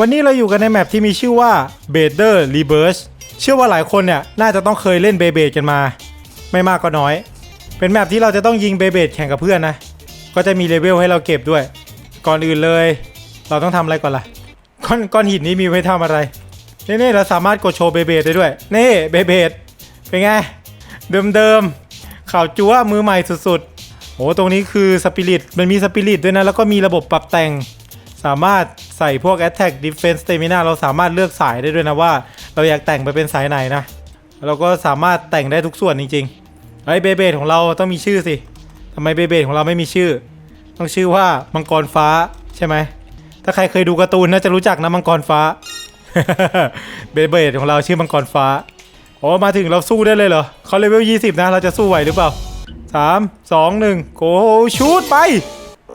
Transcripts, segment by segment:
วันนี้เราอยู่กันในแมปที่มีชื่อว่า b a d e r Rebirth เชื่อว่าหลายคนเนี่ยน่าจะต้องเคยเล่นเบเบดกันมา ไม่มากก็น้อย เป็นแมปที่เราจะต้องยิงเบเบดแข่งกับเพื่อนนะ ก็จะมีเลเวลให้เราเก็บด้วย ก่อนอื่นเลย เราต้องทำอะไรก่อนล่ะก้อนก้อนหินนี้มีไว้ทำอะไรนี่เราสามารถกดโชว์เบเบดได้ด้วยนี่เบเบดเป็นไง เดิมๆข่าวจั๊วมือใหม่สุดๆโอ้ตรงนี้คือสปิริตมันมีสปิริตด้วยนะแล้วก็มีระบบปรับแต่ง สามารถใส่พวก Attack Defense Stamina เราสามารถเลือกสายได้ด้วยนะว่า เราอยากแต่งไปเป็นสายไหนนะ เราก็สามารถแต่งได้ทุกส่วนจริงๆไอ้เบเบดของเราต้องมีชื่อสิทำไมเบเบดของเราไม่มีชื่อ ต้องชื่อว่ามังกรฟ้าใช่ไหม ถ้าใครเคยดูการ์ตูนน่าจะรู้จักนะมังกรฟ้า เบเบดของเราชื่อมังกรฟ้าโอ้มาถึงเราสู้ได้เลยเหรอเขาเลเวล20 นะ เราจะสู้ไหวหรือเปล่า 3 2 1โกชูดไป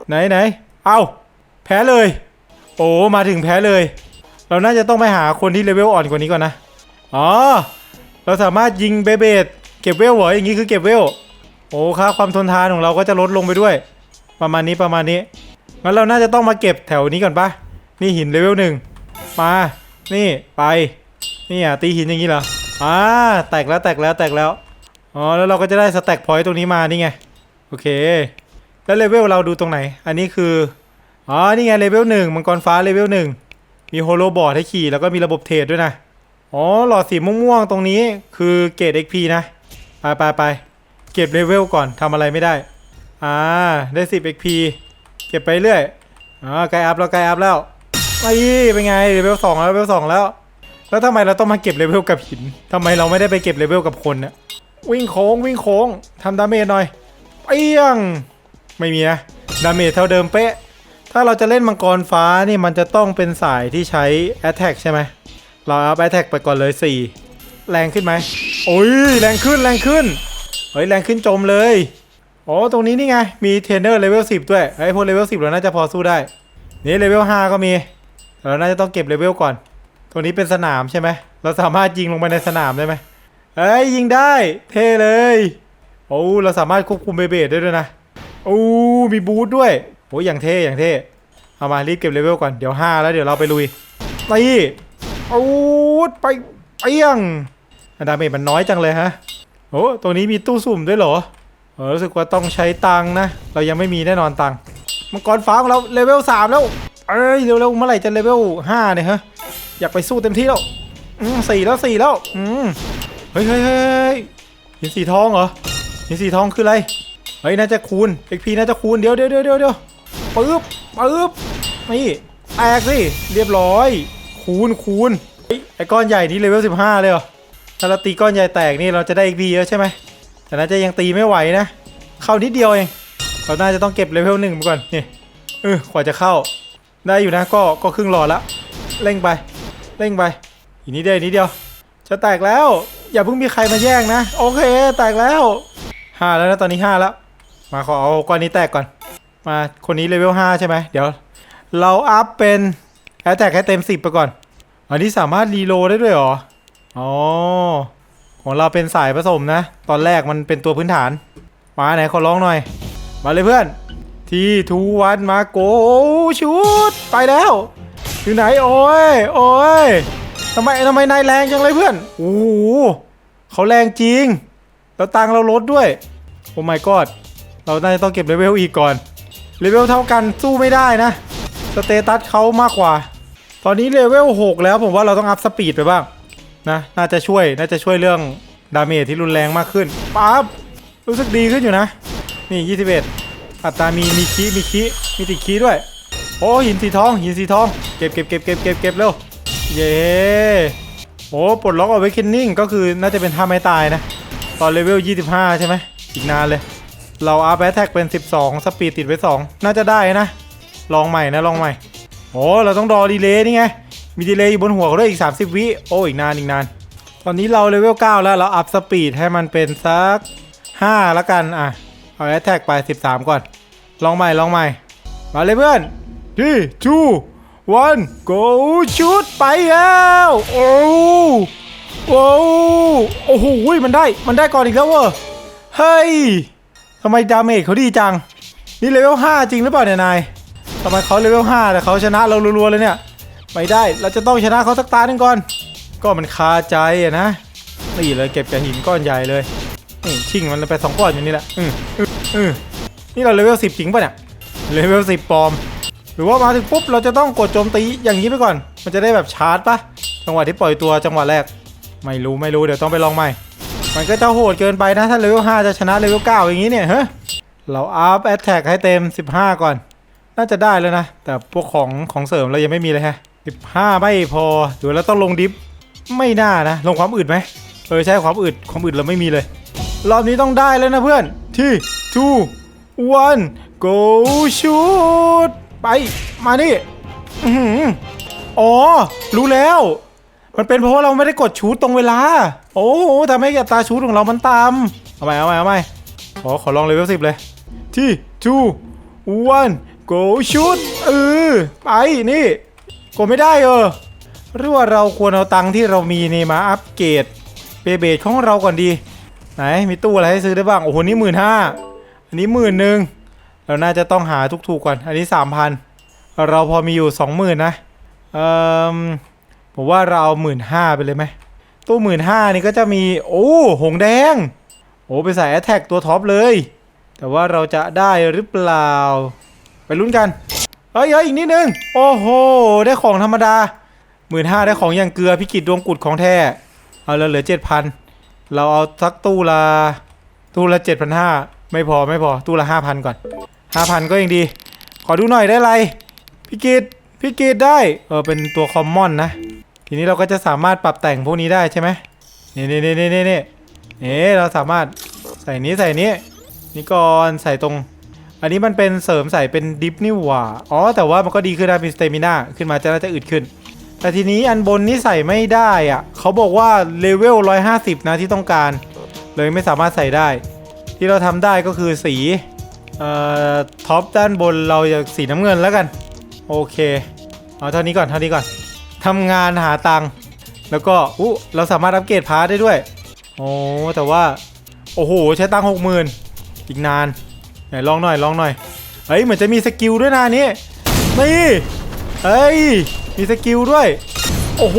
ไหนไหนเอา พ้เลย โอ้มาถึงแพ้เลย เราน่าจะต้องไปหาคนที่เลเวลอ่อนกว่านี้ก่อนนะ อ๋อ เราสามารถยิงเบเบดเก็บเวลเหรออย่างนี้คือเก็บเวล โอ้ค่าความทนทานของเราก็จะลดลงไปด้วย ประมาณนี้ประมาณนี้ งั้นเราน่าจะต้องมาเก็บแถวนี้ก่อนปะนี่หินเลเวลหนึ่งมา นี่ไป นี่อะตีหินอย่างนี้เหรอ อ่า แตกแล้วแตกแล้วแตกแล้ว อ๋อ แล้วเราก็จะได้สแต็กพอยต์ตรงนี้มานี่ไง โอเค แล้วเลเวลเราดูตรงไหน อันนี้คือ อ๋อ นี่ไงเลเวลหนึ่งมังกรฟ้าเลเวลหนึ่งมีโฮโลบอร์ดให้ขี่แล้วก็มีระบบเทรดด้วยนะ อ๋อ หลอดสีม่วงๆตรงนี้คือเกรด XP นะ ไปไปไปเก็บเลเวลก่อนทำอะไรไม่ได้ อ่า ได้ 10 XP เก็บไปเรื่อยอ่าใกลอัพแล้วใกลอัพแล้วไอ้เป็นไงเลเวลสองแล้วเลเวลสองแล้ว แล้วทำไมเราต้องมาเก็บเลเวลกับหินทำไมเราไม่ได้ไปเก็บเลเวลกับคนเนี่ยวิ่งโค้งวิ่งโค้งทำดาเมจหน่อยเปี้ยง ไม่มีนะ ดาเมจเท่าเดิมเป๊ะ ถ้าเราจะเล่นมังกรฟ้านี่มันจะต้องเป็นสายที่ใช้ Attack ใช่ไหม เราอัพ Attack ไปก่อนเลย 4 แรงขึ้นไหมโอ้ยแรงขึ้นแรงขึ้น เฮ้ย แรงขึ้นจมเลยอ๋อตรงนี้นี่ไง มีเทรนเนอร์เลเวล10 ด้วยไอ้ย พวกเลเวล10 เราน่าจะพอสู้ได้ นี่เลเวล5ก็มี เราน่าจะต้องเก็บเลเวลก่อน ตรงนี้เป็นสนามใช่ไหม เราสามารถยิงลงไปในสนามได้ไหมเอ้ยยิงได้เท่เลย โอ้เราสามารถควบคุมเบเบดได้ด้วยนะ โอ้มีบูทด้วย โอ้ยอย่างเท่อย่างเท่เอามารีบเก็บเลเวลก่อนเดี๋ยว5แล้วเดี๋ยวเราไปลุยตีโอ้ไปเปี้ยงดาเมจมันน้อยจังเลยฮะโอ้ตรงนี้มีตู้สุ่มด้วยเหรอเออรู้สึกว่าต้องใช้ตังนะ เรายังไม่มีแน่นอนตังมังกรฟ้าของเราเลเวลสามแล้วเอ้ยเร็วๆเมื่อไหร่จะเลเวลห้าเนี่ยฮะอยากไปสู้เต็มที่แล้วสี่แล้วสี่แล้วอืมเฮ้ยเฮ้ยเฮ้ยหินสีทองเหรอหินสีทองคืออะไรเฮ้ยน่าจะคูณ XP น่าจะคูณเดี๋ยวเดี๋ยวเดี๋ยวเดี๋ยว ปึ๊บปึ๊บนี่แตกสิเรียบร้อย คูณคูณเฮ้ยไอ้ก้อนใหญ่นี้เลเวล15เลยเหรอถ้าเราตีก้อนใหญ่แตกนี่เราจะได้ XP เยอะใช่ไหมแต่น่าจะยังตีไม่ไหวนะ เข้านิดเดียวเองเราน่าจะต้องเก็บเลเวลหนึ่งมาก่อนนี่เออกว่าจะเข้า ได้อยู่นะก็ก็ครึ่งหลอดละเร่งไปเร่งไปอีกนิดเดียวนิดเดียว จะแตกแล้ว อย่าเพิ่งมีใครมาแย่งนะ โอเค แตกแล้วห้าแล้วนะตอนนี้ห้าแล้ว มาขอเอาก้อนนี้แตกก่อน มาคนนี้เลเวล5ใช่ไหมเดี๋ยว เราอัพเป็นแอตแทกให้เต็ม 10 ไปก่อน อันนี้สามารถรีโลได้ด้วยหรอ อ๋อ ของเราเป็นสายผสมนะ ตอนแรกมันเป็นตัวพื้นฐาน มาไหนขอร้องหน่อย มาเลยเพื่อน ทีทูวันมาโกชุด ไปแล้ว อยู่ไหน โอ้ย โอ้ยทำไมทำไมนายแรงจังเลยเพื่อน โอ้โหเขาแรงจริง แล้วตังเราลดด้วย โอ้ my god เราน่าจะต้องเก็บเลเวลอีกก่อน เลเวลเท่ากันสู้ไม่ได้นะ สเตตัสเขามากกว่า ตอนนี้เลเวล6แล้วผมว่าเราต้องอัพสปีดไปบ้างนะ น่าจะช่วย น่าจะช่วยเรื่องดาเมจที่รุนแรงมากขึ้นปั๊บรู้สึกดีขึ้นอยู่นะ นี่ 21 อัตรามีมีคีมีคีมีติดคีด้วย โอ้หินสีทองหินสีทอง เก็บเก็บเก็บเก็บเก็บเก็บเร็ว เย้โอ้ปลดล็อกเอาไว้คินนิ่งก็คือน่าจะเป็นท่าไม้ตายนะ ตอนเลเวล 25 ใช่ไหมอีกนานเลย เราอัพแอทแท็กเป็น 12 สปีดติดไว้ 2 น่าจะได้นะ ลองใหม่นะลองใหม่ โอ้เราต้องรอดีเลย์นี่ไง มีดีเลย์อยู่บนหัวเขาด้วยอีก 30 วิโอ้อีกนานอีกนาน ตอนนี้เราเลเวล9แล้วเราอัพสปีดให้มันเป็นสัก 5 แล้วกันอะ เอาแอทแท็กไป 13 ก่อน ลองใหม่ลองใหม่ มาเลยเพื่อนที่ทูวันโกชุดไปแล้วโอ้โอ้โอ้โหมันได้มันได้ก่อนอีกแล้วเว้ยเฮ้ย ทำไมดาเมจเขาดีจัง นี่เลเวล5จริงหรือเปล่าเนี่ยนายทำไมเขาเลเวล5แต่เขาชนะเรารัวๆเลยเนี่ย ไม่ได้เราจะต้องชนะเขาสักตาหนึ่งก่อน ก็มันคาใจอะนะนี่เลยเก็บกับหินก้อนใหญ่เลยนี่ชิงมันไปสองก้อนอยู่นี่แหละอืออืออือนี่เราเลเวลสิบจริงปะเนี่ยเลเวลสิบปลอม หรือว่ามาถึงปุ๊บเราจะต้องกดโจมตีอย่างนี้ไปก่อน มันจะได้แบบชาร์จปะจังหวะที่ปล่อยตัวจังหวะแรก ไม่รู้ไม่รู้เดี๋ยวต้องไปลองใหม่ มันก็จะโหดเกินไปนะ ถ้าเลเวล5จะชนะเลเวล9อย่างนี้เนี่ยเฮ้ยเราอัพแอตแทกให้เต็ม 15 ก่อน น่าจะได้แล้วนะ แต่พวกของของเสริมเรายังไม่มีเลยฮะ 15 ไม่พอเดี๋ยวเราต้องลงดิฟ ไม่น่านะ ลงความอึดไหมเออใช่ความอึดความอึดเราไม่มีเลย รอบนี้ต้องได้แล้วนะเพื่อนที่ two one go shoot ไปมานี่อ๋อ รู้แล้ว มันเป็นเพราะว่าเราไม่ได้กดชูตตรงเวลา โอ้โหทำให้อัตราชูตของเรามันต่ำเอาใหม่เอาใหม่เอาใหม่ขอขอลองเลเวลสิบเลยที่ two one go shoot เออไปนี่ กดไม่ได้เออหรือว่าเราควรเอาตังค์ที่เรามีนี่มาอัปเกรดเบเบดของเราก่อนดี ไหนมีตู้อะไรให้ซื้อได้บ้าง โอ้โห นี่หมื่นห้าอันนี้หมื่นหนึ่งเราน่าจะต้องหาทุกๆก่อน อันนี้สามพันเราพอมีอยู่สองหมื่นนะ เอ่อ ผมว่าเราเอาหมื่นห้าไปเลยไหมตู้หมื่นห้านี่ก็จะมีโอ้หงแดง โอ้ไปใส่แอตแทกตัวท็อปเลย แต่ว่าเราจะได้หรือเปล่า ไปลุ้นกันเฮ้ยเฮ้ยอีกนิดนึง โอ้โห ได้ของธรรมดาหมื่นห้าได้ของอย่างเกลือพิกิตดวงกุดของแท้ เอาแล้วเหลือเจ็ดพันเราเอาสักตู้ละตู้ละเจ็ดพันห้าไม่พอไม่พอตู้ละห้าพันก่อนห้าพันก็ยังดี ขอดูหน่อยได้ไรพิกิตพิกิตได้เออเป็นตัวคอมมอนนะ ทีนี้เราก็จะสามารถปรับแต่งพวกนี้ได้ใช่ไหมนี่นี่นี่นี่นี่นี่เอ๊ะเราสามารถใส่นี้ใส่นี้นี่ก่อนใส่ตรง อันนี้มันเป็นเสริมใส่เป็นดิฟนี่หว่าอ๋อแต่ว่ามันก็ดีขึ้นนะมีสเตมิน่าขึ้นมาจะน่าจะอึดขึ้น แต่ทีนี้อันบนนี่ใส่ไม่ได้อะเขาบอกว่าเลเวล150 นะที่ต้องการ เลยไม่สามารถใส่ได้ ที่เราทำได้ก็คือสีเอ่อท็อปด้านบนเราจะสีน้ำเงินแล้วกัน โอเค เอาเท่านี้ก่อนเท่านี้ก่อน ทำงานหาตังค์แล้วก็อู้เราสามารถอัปเกรดพาร์ทได้ด้วยโอ้แต่ว่า โอ้โห ใช้ตังค์หกหมื่นอีกนานไหนลองหน่อยลองหน่อยเฮ้ยเหมือนจะมีสกิลด้วยนะนี่นี่เฮ้ยมีสกิลด้วย โอ้โห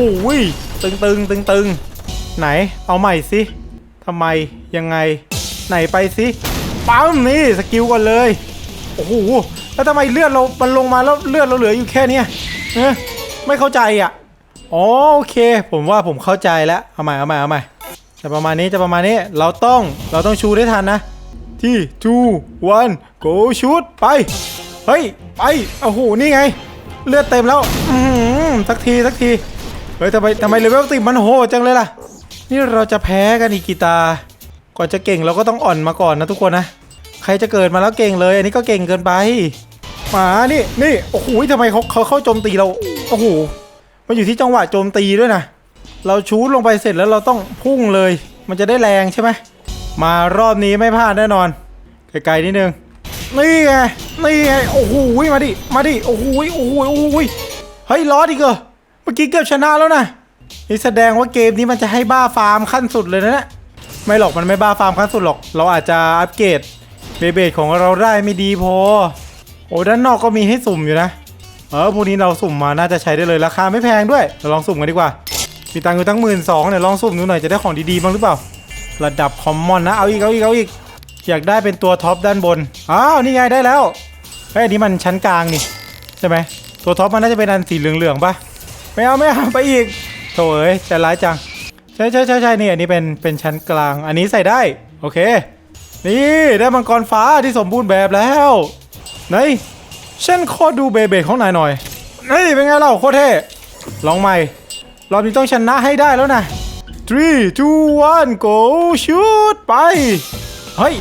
ตึงตึงตึงตึงไหนเอาใหม่สิทำไมยังไงไหนไปสิปั๊มนี่สกิลก่อนเลย โอ้โหแล้วทำไมเลือดเรามันลงมาแล้วเลือดเราเหลืออยู่แค่นี้เอ๊ะ ไม่เข้าใจอะอ๋อโอเค ผมว่าผมเข้าใจแล้วเอาใหม่เอาใหม่เอาใหม่จะประมาณนี้จะประมาณนี้เราต้องเราต้องชูได้ทันนะ ที่ two one go shoot ไป เฮ้ย ไปโอ้โหนี่ไง เลือดเต็มแล้วอืสักทีสักทีเฮ้ยทำไมทำไมเลเวลติมันโหจังเลยล่ะ นี่เราจะแพ้กันอีกกีตา ก่อนจะเก่งเราก็ต้องอ่อนมาก่อนนะทุกคนนะ ใครจะเกิดมาแล้วเก่งเลย อันนี้ก็เก่งเกินไปหมานี่นี่โอ้โหทำไมเขาเขาเข้าโจมตีเรา โอ้โห มันอยู่ที่จังหวะโจมตีด้วยนะ เราชูดลงไปเสร็จแล้วเราต้องพุ่งเลย มันจะได้แรงใช่ไหม มารอบนี้ไม่พลาดแน่นอน ไกลๆนิดนึง นี่ไง นี่ไง โอ้โห มาดิ มาดิ โอ้โห โอ้โห โอ้โห เฮ้ยล้อดีกเหรอเมื่อกี้เกือบชนะแล้วนะ นี่แสดงว่าเกมนี้มันจะให้บ้าฟาร์มขั้นสุดเลยนะเนี่ยไม่หรอกมันไม่บ้าฟาร์มขั้นสุดหรอก เราอาจจะอัปเกรดเบเบดของเราได้ไม่ดีพอ โอ้ด้านนอกก็มีให้สุ่มอยู่นะ เออพวกนี้เราสุ่มมาน่าจะใช้ได้เลยราคาไม่แพงด้วยเราลองสุ่มกันดีกว่า มีตังค์อยู่ตั้งหมื่นสองเนี่ยลองสุ่มดูหน่อยจะได้ของดีๆบ้างหรือเปล่า ระดับคอมมอนนะเอาอีกเอาอีกเอาอีกอยากได้เป็นตัวท็อปด้านบนอ้าวนี่ไงได้แล้วเฮ้ยอันนี้มันชั้นกลางนี่ใช่ไหมตัวท็อปมันน่าจะเป็นอันสีเหลืองๆปะไม่เอาไม่เอาไปอีกโถเอ้ยใจร้ายจังใช่ใช่ใช่ใช่นี่อันนี้เป็นเป็นชั้นกลาง อันนี้ใส่ได้โอเค นี่ได้มังกรฟ้าที่สมบูรณ์แบบแล้วไหน ฉันขอดูเบเบของนายหน่อยนี่เป็นไงเล่าโคตรเท่ลองใหม่ รอบนี้ต้องชนะให้ได้แล้วนะ three two one go shoot ไป เฮ้ย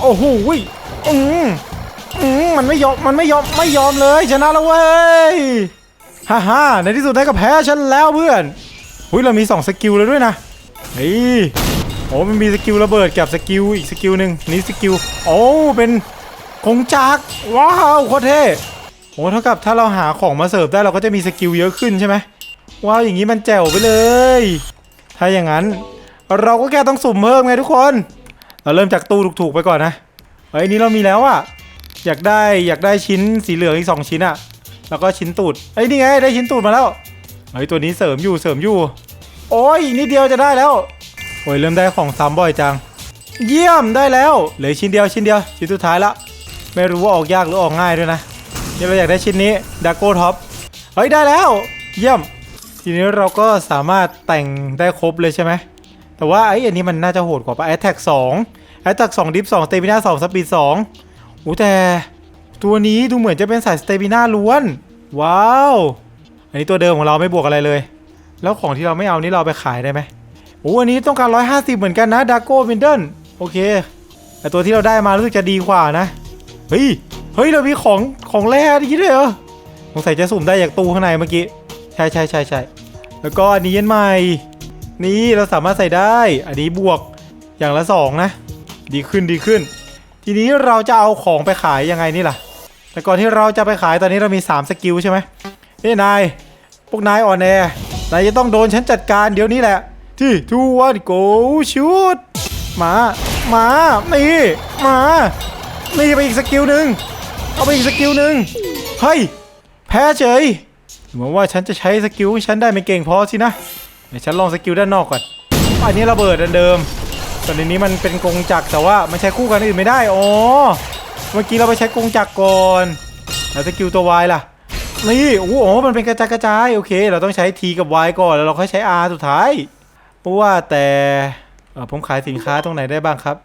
โอ้โหอืมอืมมันไม่ยอม มันไม่ยอม ไม่ยอมเลย ชนะแล้วเว้ย ฮ่าฮ่าในที่สุดได้ก็แพ้ฉันแล้วเพื่อนหุยเรามี 2 สกิลเลยด้วยนะเฮ้ยโอ้มันมีสกิลระเบิดกับสกิลอีกสกิลหนึ่งนี่สกิล โอ้ เป็น คงจักว้าวโคตรเท่โอ้เท่ากับถ้าเราหาของมาเสิร์ฟได้เราก็จะมีสกิลเยอะขึ้นใช่ไหมว้าวอย่างนี้มันแจ๋วไปเลย ถ้าอย่างนั้น เราก็แค่ต้องสุ่มเพิ่มไงทุกคน เราเริ่มจากตู้ถูกๆไปก่อนนะเฮ้ยนี่เรามีแล้วอะอยากได้อยากได้ชิ้นสีเหลืองอีกสองชิ้นอะแล้วก็ชิ้นตูดเอ้ยนี่ไงได้ชิ้นตูดมาแล้วเฮ้ยตัวนี้เสริมอยู่เสริมอยู่ โอ้ยนิดเดียวจะได้แล้วโอ้ยเริ่มได้ของซ้ำบ่อยจัง เยี่ยมได้แล้วเหลือชิ้นเดียวชิ้นเดียวชิ้นสุดท้ายละ ไม่รู้ว่าออกยากหรือออกง่ายด้วยนะเดี๋ยวเราอยากได้ชิ้นนี้ดาโก้ท็อปเฮ้ยได้แล้ว เยี่ยม ทีนี้เราก็สามารถแต่งได้ครบเลยใช่ไหมแต่ว่าไอ้อันนี้มันน่าจะโหดกว่าปะแอตแทกสองแอตแทกสองดิฟสองสเตมิน่าสองสปีดสองโอ้แต่ตัวนี้ดูเหมือนจะเป็นสายสเตมิน่าล้วน ว้าว อันนี้ตัวเดิมของเราไม่บวกอะไรเลย แล้วของที่เราไม่เอานี่เราไปขายได้ไหมโอ้อันนี้ต้องการ 150 เหมือนกันนะดาโก้วินเดิลโอเค แต่ตัวที่เราได้มารู้สึกจะดีกว่านะ เฮ้ย เฮ้ย เรามีของของแร่ที่ด้วยเหรอสงสัยจะสุ่มได้จากตู้ข้างในเมื่อกี้ ใช่ใช่ใช่ใช่แล้วก็อันนี้ยันใหม่ นี่เราสามารถใส่ได้ อันนี้บวกอย่างละสองนะ ดีขึ้นดีขึ้น ทีนี้เราจะเอาของไปขายยังไงนี่ล่ะ แต่ก่อนที่เราจะไปขายตอนนี้เรามี 3 สกิลใช่ไหมนี่นาย พวกนายอ่อนแอนายจะต้องโดนฉันจัดการเดี๋ยวนี้แหละ ที่ทูวันโกชูดมา มานี่มา นี่ไปอีกสกิลหนึ่งเอาไปอีกสกิลหนึ่งเฮ้ยแพ้เฉยเหมือนว่าฉันจะใช้สกิลของฉันได้ไม่เก่งพอสินะเดี๋ยวฉันลองสกิลด้านนอกก่อนอันนี้ระเบิดอันเดิมตอนนี้มันเป็นกรงจักรแต่ว่ามันใช้คู่กันอื่นไม่ได้อ๋อเมื่อกี้เราไปใช้กรงจักรก่อนแล้วสกิลตัววายล่ะนี่โอ้โหมันเป็นกระจายกระจายโอเค เราต้องใช้ T กับ Y ก่อนแล้วเราค่อยใช้ R สุดท้ายเพราะว่าแต่ผมขายสินค้าตรงไหนได้บ้างครับ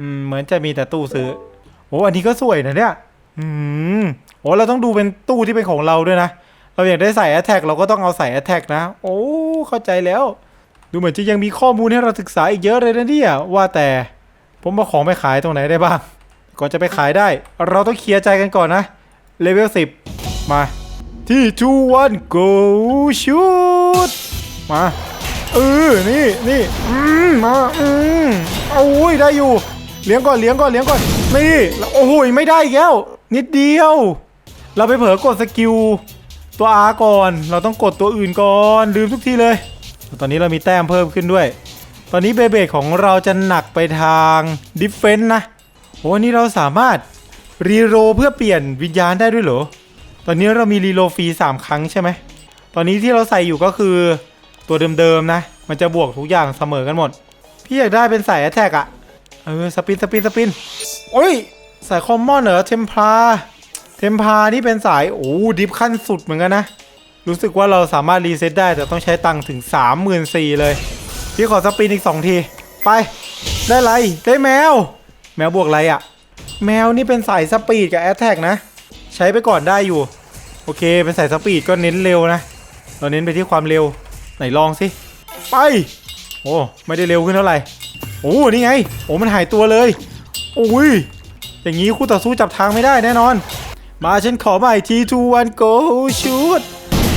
อืมเหมือนจะมีแต่ตู้ซื้อ โอ้อันนี้ก็สวยนะเนี่ย อืมโอ้เราต้องดูเป็นตู้ที่เป็นของเราด้วยนะ เราอยากได้ใส่ Attack เราก็ต้องเอาใส่ Attack นะ โอ้ เข้าใจแล้ว ดูเหมือนจะยังมีข้อมูลให้เราศึกษาอีกเยอะเลยนะเนี่ย ว่าแต่ ผมเอาของไปขายตรงไหนได้บ้าง ก่อนจะไปขายได้ เราต้องเคลียร์ใจกันก่อนนะ เลเวล10มา ที่ทูวันโกชูดมาเออนี่นี่อืมมาอืมเอาอุ้ยได้อยู่ เลี้ยงก่อนเลี้ยงก่อนเลี้ยงก่อนนี่โอ้โหไม่ได้อีกแล้วนิดเดียว เราไปเผลอกดสกิลตัว R ก่อน เราต้องกดตัวอื่นก่อนลืมทุกทีเลย ตอนนี้เรามีแต้มเพิ่มขึ้นด้วย ตอนนี้เบเบของเราจะหนักไปทางดิฟเฟนต์นะโอ้นี่เราสามารถรีโรเพื่อเปลี่ยนวิญญาณได้ด้วยเหรอตอนนี้เรามีรีโหลดฟรี3 ครั้งใช่ไหมตอนนี้ที่เราใส่อยู่ก็คือตัวเดิมๆนะ มันจะบวกทุกอย่างเสมอกันหมด พี่อยากได้เป็นสายแอตแทกอะ เออสปินสปินสปินโอ้ยสายคอมมอนเหรอเทมพาเทมพานี่เป็นสายโอ้ดิฟขั้นสุดเหมือนกันนะ รู้สึกว่าเราสามารถรีเซ็ตได้แต่ต้องใช้ตังค์ถึง 34,000เลย พี่ขอสปินอีก 2 ที ไป ได้ไร ได้แมว แมวบวกอะไรอะแมวนี่เป็นสายสปีดกับแอตแทกนะ ใช้ไปก่อนได้อยู่ โอเค เป็นสายสปีดก็เน้นเร็วนะ เราเน้นไปที่ความเร็ว ไหนลองสิ ไป โอ้ไม่ได้เร็วขึ้นเท่าไหร่ โอ้นี่ไง โอ้มันหายตัวเลย โอ้ย อย่างนี้คู่ต่อสู้จับทางไม่ได้แน่นอน มาฉันขอใหม่ทีทูวันโกชูด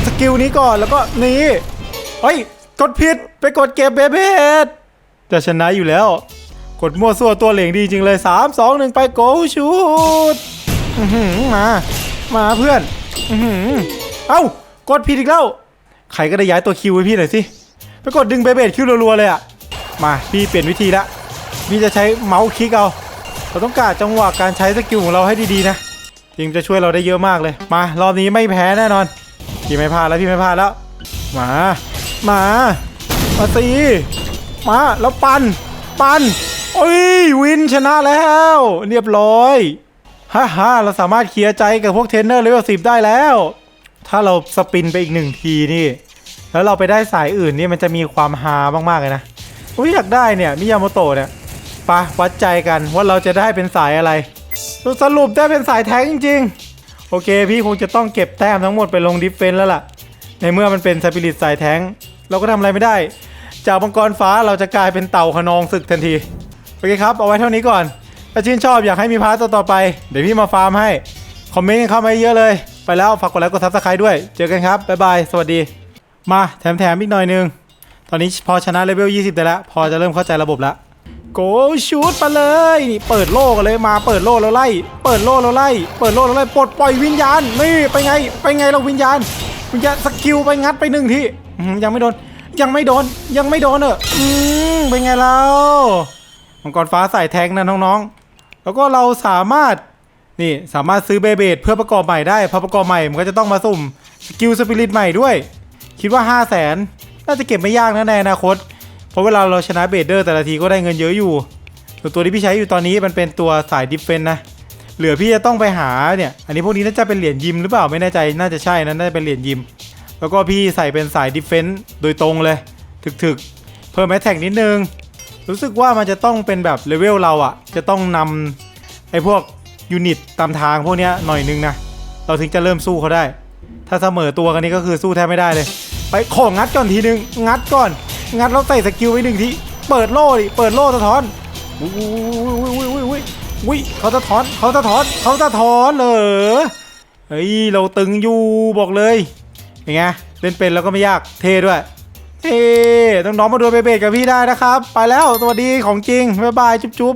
สกิลนี้ก่อนแล้วก็นี่เฮ้ย กดผิดไปกดเก็บเบเบดจะชนะอยู่แล้ว กดมั่วซั่วตัวเหลงดีจริงเลย 3 2 1 ไปโกชูดอื้อหือมา มาเพื่อนอื้อหือเอ้ากดผิดอีกแล้ว ใครก็ได้ย้ายตัวคิวให้พี่หน่อยสิ ไปกดดึงเบเบดคิวรัวๆเลยอะ มาพี่เปลี่ยนวิธีละพี่จะใช้เมาส์คลิกเอาเราต้องการจังหวะการใช้สกิลของเราให้ดีๆนะจริงจะช่วยเราได้เยอะมากเลยมารอบนี้ไม่แพ้แน่นอนพี่ไม่พลาดแล้วพี่ไม่พลาดแล้วมามามาตีมาแล้วปันปันโอ้ยวินชนะแล้ว เรียบร้อยฮ่าฮ่าเราสามารถเคลียร์ใจกับพวกเทรนเนอร์เลเวลสิบได้แล้ว ถ้าเราสปินไปอีกหนึ่งทีนี่ แล้วเราไปได้สายอื่นนี่มันจะมีความฮามากๆเลยนะ ผมอยากได้เนี่ยมิยาโมโตะเนี่ยปะวัดใจกันว่าเราจะได้เป็นสายอะไร สรุปได้เป็นสายแท้งจริงๆ โอเค พี่คงจะต้องเก็บแต้มทั้งหมดไปลงดิฟเฟนแล้วล่ะ ในเมื่อมันเป็นสปิริตสายแท้ง เราก็ทำอะไรไม่ได้ จากมังกรฟ้าเราจะกลายเป็นเต่าขนองศึกทันที โอเคครับ เอาไว้เท่านี้ก่อน ถ้าชื่นชอบอยากให้มีพาร์ทต่อๆไป เดี๋ยวพี่มาฟาร์มให้ คอมเมนต์เข้ามาเยอะเลย ไปแล้วฝากกดไลค์กดซับสไครต์ด้วย เจอกันครับบ๊ายบายสวัสดี มาแถมๆอีกหน่อยนึง ตอนนี้พอชนะเลเวล20 ได้แล้ว พอจะเริ่มเข้าใจระบบแล้วโกชูดไปเลยนี่เปิดโลกกันเลยมาเปิดโลกแล้วไล่เปิดโลกแล้วไล่เปิดโลกแล้วไล่ปลดปล่อยวิญญาณนี่ไปไง ไปไงเราวิญญาณวิญญาณสกิลไปงัดไปหนึ่งทียังไม่โดน ยังไม่โดนยังไม่โดนเอออืมเป็นไงเรามังกรฟ้าใส่แทงนะน้องๆ แล้วก็เราสามารถนี่สามารถซื้อเบเบดเพื่อประกอบใหม่ได้พอประกอบใหม่มันก็จะต้องมาสุ่มสกิลสปิริตใหม่ด้วย คิดว่า 5 0 0แสน น่าจะเก็บไม่ยากนะในอนาคต เพราะเวลาเราชนะเบเดอร์แต่ละทีก็ได้เงินเยอะอยู่ส่วนตัวที่พี่ใช้อยู่ตอนนี้มันเป็นตัวสายดิฟเฟนนะเหลือพี่จะต้องไปหาเนี่ย อันนี้พวกนี้น่าจะเป็นเหรียญยิมหรือเปล่าไม่แน่ใจน่าจะใช่นะน่าจะเป็นเหรียญยิม แล้วก็พี่ใส่เป็นสายดิฟเฟนต์โดยตรงเลยถึกๆ เพิ่มแมทแท็กนิดนึง รู้สึกว่ามันจะต้องเป็นแบบเลเวลเราอะจะต้องนำไอ้พวกยูนิตตามทางพวกเนี้ยหน่อยนึงนะเราถึงจะเริ่มสู้เขาได้ ถ้าเสมอตัวกันนี้ก็คือสู้แทบไม่ได้เลย ไปของงัดก่อนทีนึง งัดก่อน งัดแล้วใส่สกิลไว้หนึ่งที เปิดโล่ดิ เปิดโล่สะท้อนอุ้ยอุ้ยอุ้ยอุ้ยอุ้ยอุ้ยเขาสะท้อน เขาสะท้อน เขาสะท้อนเหรอ เฮ้ย เราตึงอยู่บอกเลยเป็นไง เล่นเป็นแล้วก็ไม่ยาก เท่ด้วย เท่ต้องน้องมาดูเบเบกับพี่ได้นะครับ ไปแล้ว สวัสดีของจริง บ๊ายบาย จุ๊บจุ๊บ